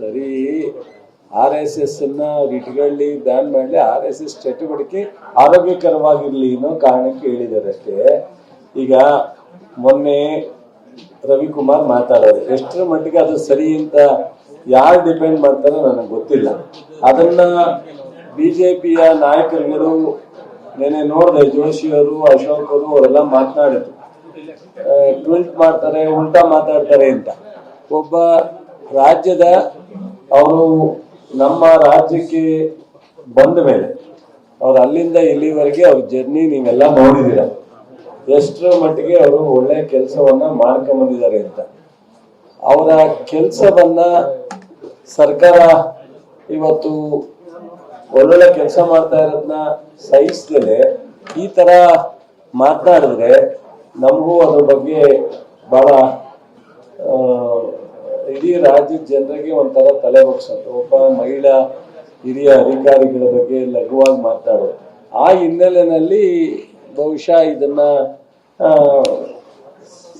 ಸರಿ. R S S ಅನ್ನ ಇಟ್ಕೊಳ್ಳಿ ಬ್ಯಾನ್ ಮಾಡಲಿ ಆರ್ ಎಸ್ ಎಸ್ ಚಟುವಟಿಕೆ ಆರೋಗ್ಯಕರವಾಗಿರ್ಲಿ ಅನ್ನೋ ಕಾರಣಕ್ಕೆ ಹೇಳಿದ್ದಾರೆ ಅಷ್ಟೇ. ಈಗ ಮೊನ್ನೆ ರವಿಕುಮಾರ್ ಮಾತಾಡೋದು, ಎಷ್ಟರ ಮಟ್ಟಿಗೆ ಅದು ಸರಿ ಅಂತ ಯಾರು ಡಿಪೆಂಡ್ ಮಾಡ್ತಾರೋ ನನಗೆ ಗೊತ್ತಿಲ್ಲ. ಅದನ್ನ ಬಿಜೆಪಿಯ ನಾಯಕರುಗಳು ನೆನೆ ನೋಡಿದೆ ಜೋಶಿಯವರು ಅಶೋಕ್ ಅವರು, ಅವರೆಲ್ಲ ಮಾತನಾಡಿದ್ರು. ಟ್ವಿಲ್ಟ್ ಮಾಡ್ತಾರೆ, ಉಲ್ಟಾ ಮಾತಾಡ್ತಾರೆ ಅಂತ. ಒಬ್ಬ ರಾಜ್ಯದ ಅವರು ನಮ್ಮ ರಾಜ್ಯಕ್ಕೆ ಬಂದ ಮೇಲೆ ಅವ್ರು ಅಲ್ಲಿಂದ ಇಲ್ಲಿವರೆಗೆ ಅವ್ರ ಜರ್ನಿ ನೀವೆಲ್ಲ ನೋಡಿದ್ದೀರ. ಎಷ್ಟರ ಮಟ್ಟಿಗೆ ಅವರು ಒಳ್ಳೆ ಕೆಲಸವನ್ನ ಮಾಡ್ಕೊಂಬಂದಿದ್ದಾರೆ ಅಂತ. ಅವರ ಕೆಲಸವನ್ನ ಸರ್ಕಾರ ಇವತ್ತು ಒಳ್ಳೊಳ್ಳೆ ಕೆಲಸ ಮಾಡ್ತಾ ಇರೋದನ್ನ ಸಹಿಸ್ದೇನೆ ಈ ತರ ಮಾತನಾಡಿದ್ರೆ ನಮಗೂ ಅದ್ರ ಬಗ್ಗೆ ಬಹಳ ಇಡೀ ರಾಜ್ಯದ ಜನರಿಗೆ ಒಂಥರ ತಲೆ ಬಗ್ಸೋದು ಒಬ್ಬ ಮಹಿಳಾ ಹಿರಿಯ ಅಧಿಕಾರಿಗಳ ಬಗ್ಗೆ ಲಘುವಾಗಿ ಮಾತಾಡೋದು. ಆ ಹಿನ್ನೆಲೆಯಲ್ಲಿ ಬಹುಶಃ ಇದನ್ನ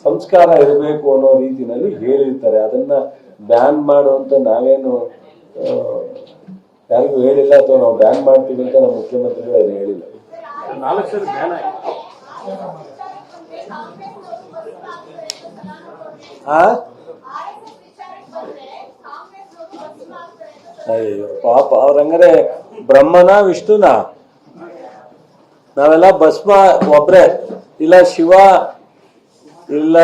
ಸಂಸ್ಕಾರ ಇರಬೇಕು ಅನ್ನೋ ರೀತಿನಲ್ಲಿ ಹೇಳಿರ್ತಾರೆ. ಅದನ್ನ ಬ್ಯಾನ್ ಮಾಡುವಂತ ನಾವೇನು ಯಾರಿಗೂ ಹೇಳಿಲ್ಲ ಅಥವಾ ನಾವು ಬ್ಯಾನ್ ಮಾಡ್ತೀವಿ ಅಂತ ನಮ್ಮ ಮುಖ್ಯಮಂತ್ರಿಗಳು ಏನು ಹೇಳಿಲ್ಲ. ನಾಲ್ಕು ಸಲ ಬ್ಯಾನ್ ಆಯ್ತು. ಆ? ಅಯ್ಯೋ ಪಾಪ ಅವ್ರಂಗಾರೆ ಬ್ರಹ್ಮನ ವಿಷ್ಣುನ? ನಾವೆಲ್ಲ ಭಸ್ಮ ಒಬ್ರೆ ಇಲ್ಲ ಶಿವ ಇಲ್ಲ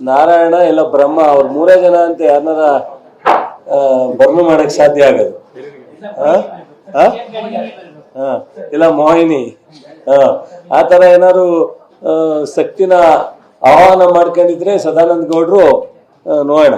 ನಾರಾಯಣ ಇಲ್ಲ ಬ್ರಹ್ಮ ಅವ್ರ ಮೂರೇ ಜನ ಅಂತ ಯಾರನ್ನ ಬರ್ನು ಮಾಡಕ್ ಸಾಧ್ಯ ಆಗೋದು. ಇಲ್ಲ ಮೋಹಿನಿ. ಆ, ಆ ತರ ಏನಾದ್ರು ಶಕ್ತಿನ ಆಹ್ವಾನ ಮಾಡ್ಕೊಂಡಿದ್ರೆ ಸದಾನಂದ ಗೌಡ್ರು ನೋಡೋಣ.